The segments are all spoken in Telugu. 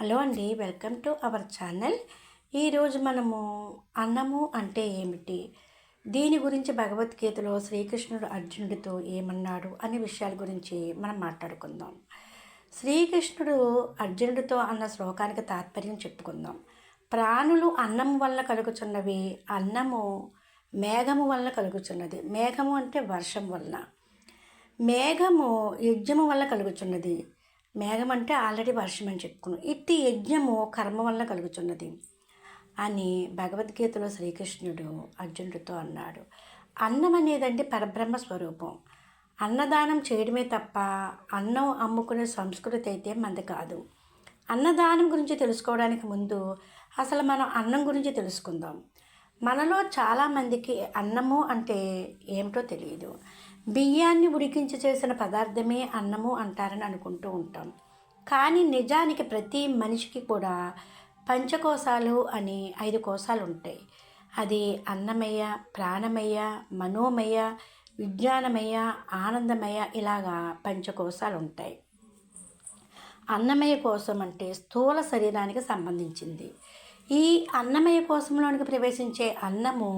హలో అండి వెల్కమ్ టు అవర్ ఛానల్. ఈరోజు మనము అన్నము అంటే ఏమిటి? దీని గురించి భగవద్గీతలో శ్రీకృష్ణుడు అర్జునుడితో ఏమన్నాడు అనే విషయాల గురించి మనం మాట్లాడుకుందాం. శ్రీకృష్ణుడు అర్జునుడితో అన్న శ్లోకానికి తాత్పర్యం చెప్పుకుందాం. ప్రాణులు అన్నం వల్ల కలుగుచున్నవి అన్నము మేఘము వల్ల కలుగుచున్నది. మేఘము అంటే వర్షం వలన. మేఘము యజ్ఞము వల్ల కలుగుచున్నది. మేఘం అంటే ఆల్రెడీ వర్షం అని చెప్పుకున్నాం. ఇట్టి యజ్ఞము కర్మ వల్ల కలుగుతున్నది. అని భగవద్గీతలో శ్రీకృష్ణుడు అర్జునుడితో అన్నాడు. అన్నం అనేదండి పరబ్రహ్మ స్వరూపం. అన్నదానం చేయడమే తప్ప అన్నం అమ్ముకునే సంస్కృతి అయితే మనది కాదు. అన్నదానం గురించి తెలుసుకోవడానికి ముందు అసలు మనం అన్నం గురించి తెలుసుకుందాం. మనలో చాలామందికి అన్నము అంటే ఏమిటో తెలియదు బియ్యాన్ని ఉడికించి చేసిన పదార్థమే అన్నము అంటారని అనుకుంటూ ఉంటాం. కానీ నిజానికి ప్రతి మనిషికి కూడా పంచకోశాలు అని ఐదు కోశాలు ఉంటాయి. అది అన్నమయ్య ప్రాణమయ్య మనోమయ విజ్ఞానమయ ఆనందమయ ఇలాగా పంచకోశాలు ఉంటాయి. అన్నమయ కోసం అంటే స్థూల శరీరానికి సంబంధించింది. ఈ అన్నమయ కోశంలోనికి ప్రవేశించే అన్నము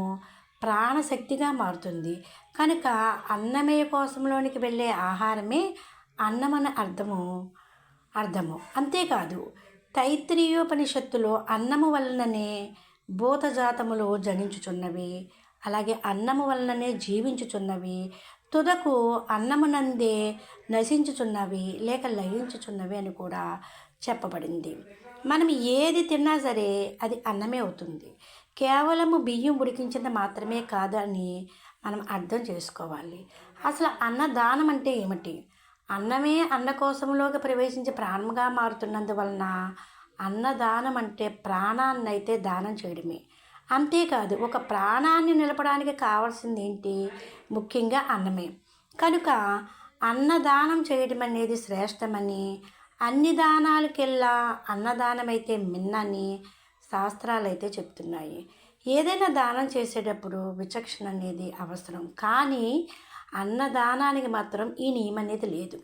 ప్రాణశక్తిగా మారుతుంది. కనుక అన్నమయ కోశంలోనికి వెళ్ళే ఆహారమే అన్నమన అర్థము అర్థము. అంతేకాదు తైత్రీయోపనిషత్తులో అన్నము వలననే భూతజాతములు జనించుచున్నవి అలాగే అన్నము వలననే జీవించుచున్నవి తుదకు అన్నమునందే నశించుచున్నవి లేక లయించుచున్నవి అని కూడా చెప్పబడింది. మనం ఏది తిన్నా సరే అది అన్నమే అవుతుంది. కేవలము బియ్యం ఉడికించింది మాత్రమే కాదని మనం అర్థం చేసుకోవాలి. అసలు అన్నదానం అంటే ఏమిటి? అన్నమే అన్న కోసంలోకి ప్రవేశించి ప్రాణంగా మారుతున్నందువలన అన్నదానం అంటే ప్రాణాన్ని అయితే దానం చేయడమే. అంతేకాదు ఒక ప్రాణాన్ని నిలపడానికి కావాల్సింది ఏంటి ముఖ్యంగా అన్నమే. కనుక అన్నదానం చేయడం అనేది శ్రేష్టమని అన్ని దానాలకెల్లా అన్నదానమైతే మిన్నని శాస్త్రాలు అయితే చెప్తున్నాయి. ఏదైనా దానం చేసేటప్పుడు విచక్షణ అనేది అవసరం. కానీ అన్నదానానికి మాత్రం ఈ నియమం అనేది లేదు.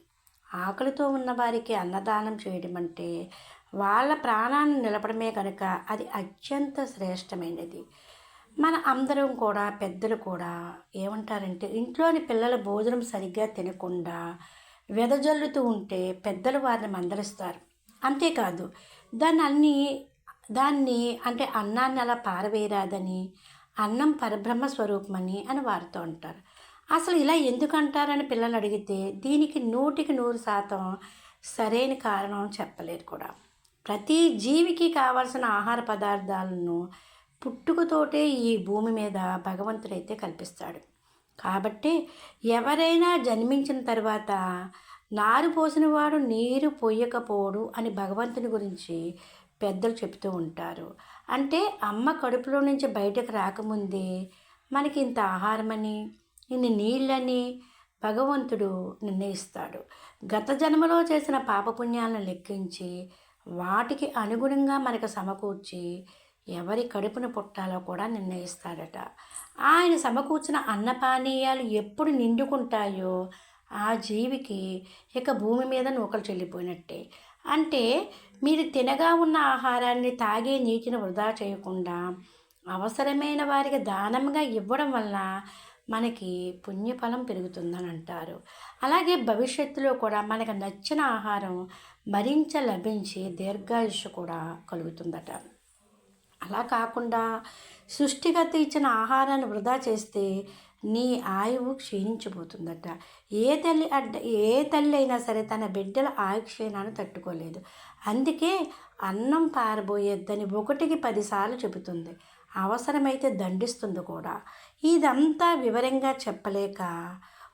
ఆకలితో ఉన్న వారికి అన్నదానం చేయడం అంటే వాళ్ళ ప్రాణాన్ని నిలపడమే కనుక అది అత్యంత శ్రేష్టమైనది. మన అందరం కూడా పెద్దలు కూడా ఏమంటారంటే ఇంట్లోని పిల్లల భోజనం సరిగ్గా తినకుండా వెదజల్లుతూ ఉంటే పెద్దలు వారిని మందలిస్తారు. అంతేకాదు దాన్ని అన్ని దాన్ని అంటే అన్నాన్ని అలా పారవేయరాదని అన్నం పరబ్రహ్మ స్వరూపమని అని వారితో అంటారు అసలు ఇలా ఎందుకంటారని పిల్లలు అడిగితే దీనికి నూటికి నూరు శాతం సరైన కారణం చెప్పలేరు కూడా. ప్రతి జీవికి కావాల్సిన ఆహార పదార్థాలను పుట్టుకతోటే ఈ భూమి మీద భగవంతుడైతే కల్పిస్తాడు. కాబట్టి ఎవరైనా జన్మించిన తర్వాత నారు పోసినవాడు నీరు పోయకపోడు అని భగవంతుని గురించి పెద్దలు చెప్తూ ఉంటారు. అంటే అమ్మ కడుపులో నుంచి బయటకు రాకముందే మనకి ఇంత ఆహారమని ఇన్ని నీళ్ళని భగవంతుడు నిర్ణయిస్తాడు. గత జన్మలో చేసిన పాపపుణ్యాలను లెక్కించి వాటికి అనుగుణంగా మనకు సమకూర్చి ఎవరి కడుపును పుట్టాలో కూడా నిర్ణయిస్తాడట. ఆయన సమకూర్చిన అన్నపానీయాలు ఎప్పుడు నిండుకుంటాయో ఆ జీవికి ఇక భూమి మీద నూకలు చెల్లిపోయినట్టే. అంటే మీరు తినగా ఉన్న ఆహారాన్ని తాగే నీటిని వృధా చేయకుండా అవసరమైన వారికి దానంగా ఇవ్వడం వల్ల మనకి పుణ్యఫలం పెరుగుతుందని అంటారు. అలాగే భవిష్యత్తులో కూడా మనకు నచ్చిన ఆహారం మరింత లభించి దీర్ఘాయుష్ కూడా కలుగుతుందట. అలా కాకుండా సృష్టిగత ఇచ్చిన ఆహారాన్ని వృధా చేస్తే నీ ఆయువు క్షీణించిపోతుందట. ఏ తల్లి అడ్డ ఏ తల్లి అయినా సరే తన బిడ్డల ఆయు క్షీణాన్ని తట్టుకోలేదు. అందుకే అన్నం పారబోయేద్దని ఒకటికి పదిసార్లు చెబుతుంది. అవసరమైతే దండిస్తుంది కూడా. ఇదంతా వివరంగా చెప్పలేక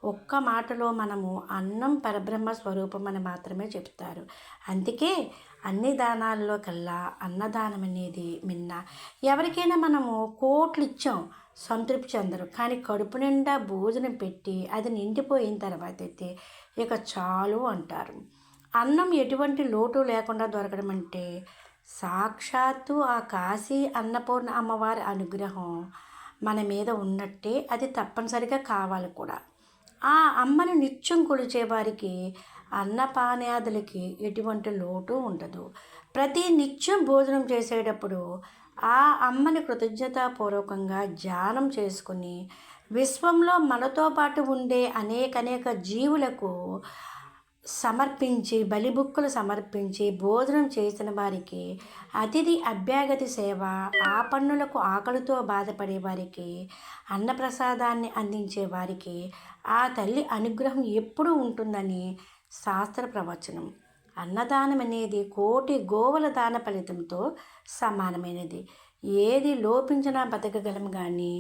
ఒక్క మాటలో మనము అన్నం పరబ్రహ్మ స్వరూపం అని మాత్రమే చెప్తారు. అందుకే అన్ని దానాల్లో కల్లా అన్నదానం అనేది మిన్న. ఎవరికైనా మనము కోట్లు ఇచ్చాం సంతృప్తి చెందరు. కానీ కడుపు నిండా భోజనం పెట్టి అది నిండిపోయిన తర్వాత అయితే ఇక చాలు అంటారు. అన్నం ఎటువంటి లోటు లేకుండా దొరకడం అంటే సాక్షాత్తు ఆ కాశీ అన్నపూర్ణ అమ్మవారి అనుగ్రహం మన మీద ఉన్నట్టే అది తప్పనిసరిగా కావాలి కూడా. ఆ అమ్మను నిత్యం కొలిచే వారికి అన్నపానీయాదులకి ఎటువంటి లోటు ఉండదు. ప్రతి నిత్యం భోజనం చేసేటప్పుడు ఆ అమ్మని కృతజ్ఞతాపూర్వకంగా ధ్యానం చేసుకుని విశ్వంలో మనతో పాటు ఉండే అనేక అనేక జీవులకు సమర్పించి బలిబుక్కులు సమర్పించి భోజనం చేసిన వారికి అతిథి అభ్యాగతి సేవ ఆ పన్నులకు ఆకలితో బాధపడే వారికి అన్నప్రసాదాన్ని అందించే వారికి ఆ తల్లి అనుగ్రహం ఎప్పుడూ ఉంటుందని శాస్త్ర ప్రవచనం. అన్నదానం అనేది కోటి గోవుల దాన ఫలితంతో సమానమైనది. ఏది లోపించినా బతకగలం కానీ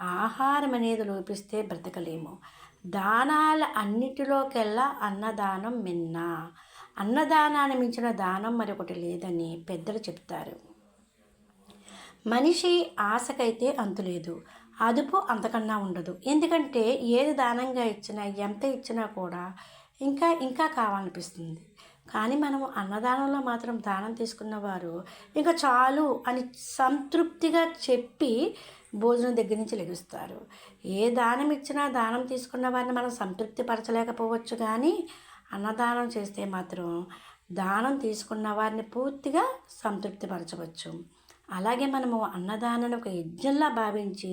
ఆహారం అనేది లోపిస్తే బ్రతకలేము. దానాల అన్నిటిలోకెల్లా అన్నదానం మిన్న. అన్నదానాన్ని మించిన దానం మరొకటి లేదని పెద్దలు చెప్తారు మనిషి ఆశకైతే అంతులేదు అదుపు అంతకన్నా ఉండదు. ఎందుకంటే ఏది దానంగా ఇచ్చినా ఎంత ఇచ్చినా కూడా ఇంకా ఇంకా కావాలనిపిస్తుంది. కానీ మనము అన్నదానంలో మాత్రం దానం తీసుకున్న వారు ఇంకా చాలు అని సంతృప్తిగా చెప్పి భోజనం దగ్గర నుంచి లెగుస్తారు. ఏ దానం ఇచ్చినా దానం తీసుకున్న వారిని మనం సంతృప్తి పరచలేకపోవచ్చు కానీ అన్నదానం చేస్తే మాత్రం దానం తీసుకున్న వారిని పూర్తిగా సంతృప్తి పరచవచ్చు అలాగే మనము అన్నదానాన్ని ఒక యజ్ఞంలా భావించి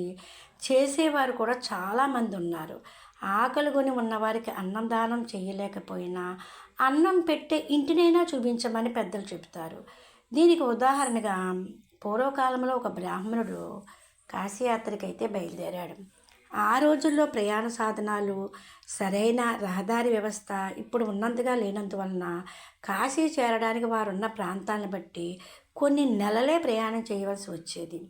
చేసేవారు కూడా చాలామంది ఉన్నారు. ఆకలి కొని ఉన్నవారికి అన్నం దానం చేయలేకపోయినా అన్నం పెట్టే ఇంటినైనా చూపించమని పెద్దలు చెప్తారు దీనికి ఉదాహరణగా పూర్వకాలంలో ఒక బ్రాహ్మణుడు కాశీయాత్రకైతే బయలుదేరాడు. ఆ రోజుల్లో ప్రయాణ సాధనాలు సరైన రహదారి వ్యవస్థ ఇప్పుడు ఉన్నంతగా లేనందువలన కాశీ చేరడానికి వారున్న ప్రాంతాలను బట్టి కొన్ని నెలలే ప్రయాణం చేయవలసి వచ్చేది.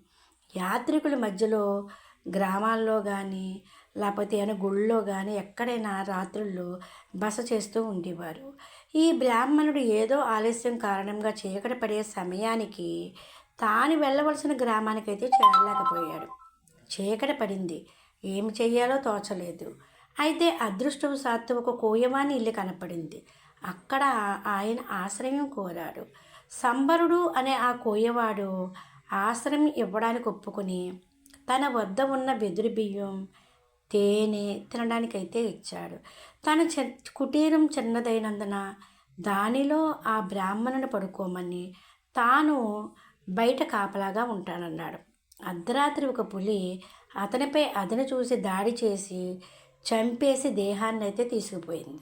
యాత్రికుల మధ్యలో గ్రామాల్లో కానీ లేకపోతే ఏమైనా గుళ్ళో కానీ ఎక్కడైనా రాత్రుల్లో బస చేస్తూ ఉండేవారు. ఈ బ్రాహ్మణుడు ఏదో ఆలస్యం కారణంగా చీకటి పడే సమయానికి తాను వెళ్ళవలసిన గ్రామానికైతే చేరలేకపోయాడు. చీకటి పడింది. ఏమి చెయ్యాలో తోచలేదు. అయితే అదృష్టవశాత్తు ఒక కోయవాని ఇల్లు కనపడింది. అక్కడ ఆయన ఆశ్రయం కోరాడు. సంబరుడు అనే ఆ కోయవాడు ఆశ్రయం ఇవ్వడానికి ఒప్పుకొని తన వద్ద ఉన్న బెదురు బియ్యం తేనె తినడానికైతే ఇచ్చాడు. తన చె కుటీరం చిన్నదైనందున దానిలో ఆ బ్రాహ్మణుని పడుకోమని తాను బయట కాపలాగా ఉంటానన్నాడు. అర్ధరాత్రి ఒక పులి అతనిపై అదను చూసి దాడి చేసి చంపేసి దేహాన్ని అయితే తీసుకుపోయింది.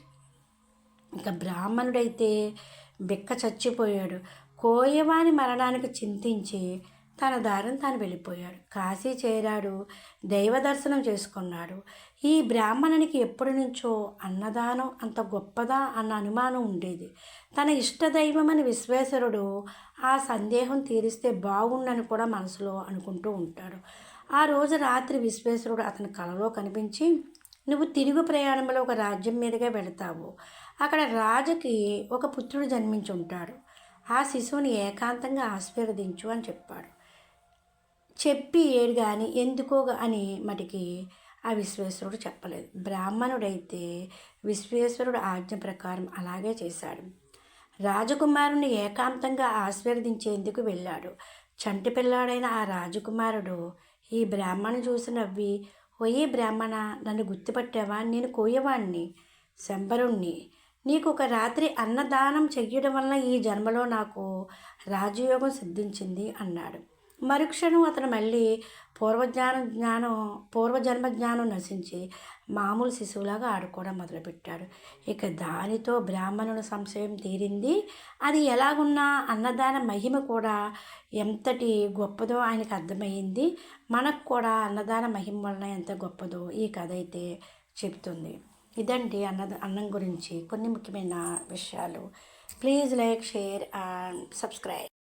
ఇక బ్రాహ్మణుడైతే బిక్క చచ్చిపోయాడు. కోయవాని మరణానికి చింతించి తన దారం తాను వెళ్ళిపోయాడు. కాశీ చేరాడు. దైవ దర్శనం చేసుకున్నాడు. ఈ బ్రాహ్మణునికి ఎప్పటి నుంచో అన్నదానం అంత గొప్పదా అన్న అనుమానం ఉండేది. తన ఇష్టదైవమని విశ్వేశ్వరుడు ఆ సందేహం తీరిస్తే బాగుండని కూడా మనసులో అనుకుంటూ ఉంటాడు. ఆ రోజు రాత్రి విశ్వేశ్వరుడు అతని కలలో కనిపించి నువ్వు తిరుగు ప్రయాణంలో ఒక రాజ్యం మీదుగా వెళతావు. అక్కడ రాజుకి ఒక పుత్రుడు జన్మించి ఉంటాడు ఆ శిశువుని ఏకాంతంగా ఆశీర్వదించు అని చెప్పాడు. చెప్పి ఏడు కానీ ఎందుకో అని మటుకి ఆ విశ్వేశ్వరుడు చెప్పలేదు. బ్రాహ్మణుడైతే విశ్వేశ్వరుడు ఆజ్ఞ ప్రకారం అలాగే చేశాడు. రాజకుమారుని ఏకాంతంగా ఆశీర్వదించేందుకు వెళ్ళాడు. చంటి పిల్లాడైన ఆ రాజకుమారుడు ఈ బ్రాహ్మణు చూసి నవ్వి ఓయే బ్రాహ్మణ నన్ను గుర్తుపట్టావా? నేను కోయవాణ్ణి శంబరుణ్ణి. నీకు ఒక రాత్రి అన్నదానం చెయ్యడం వలన ఈ జన్మలో నాకు రాజయోగం సిద్ధించింది అన్నాడు. మరుక్షణం అతను మళ్ళీ పూర్వజ్ఞాన జ్ఞానం పూర్వజన్మ జ్ఞానం నశించి మామూలు శిశువులాగా ఆడుకోవడం మొదలుపెట్టాడు. ఇక దానితో బ్రాహ్మణుల సంశయం తీరింది. అది ఎలాగున్నా అన్నదాన మహిమ కూడా ఎంతటి గొప్పదో ఆయనకు అర్థమైంది మనకు కూడా అన్నదాన మహిమ వలన ఎంత గొప్పదో ఈ కథ అయితే చెప్తుంది ఇదండి అన్న అన్నం గురించి కొన్ని ముఖ్యమైన విషయాలు. Please like share and subscribe.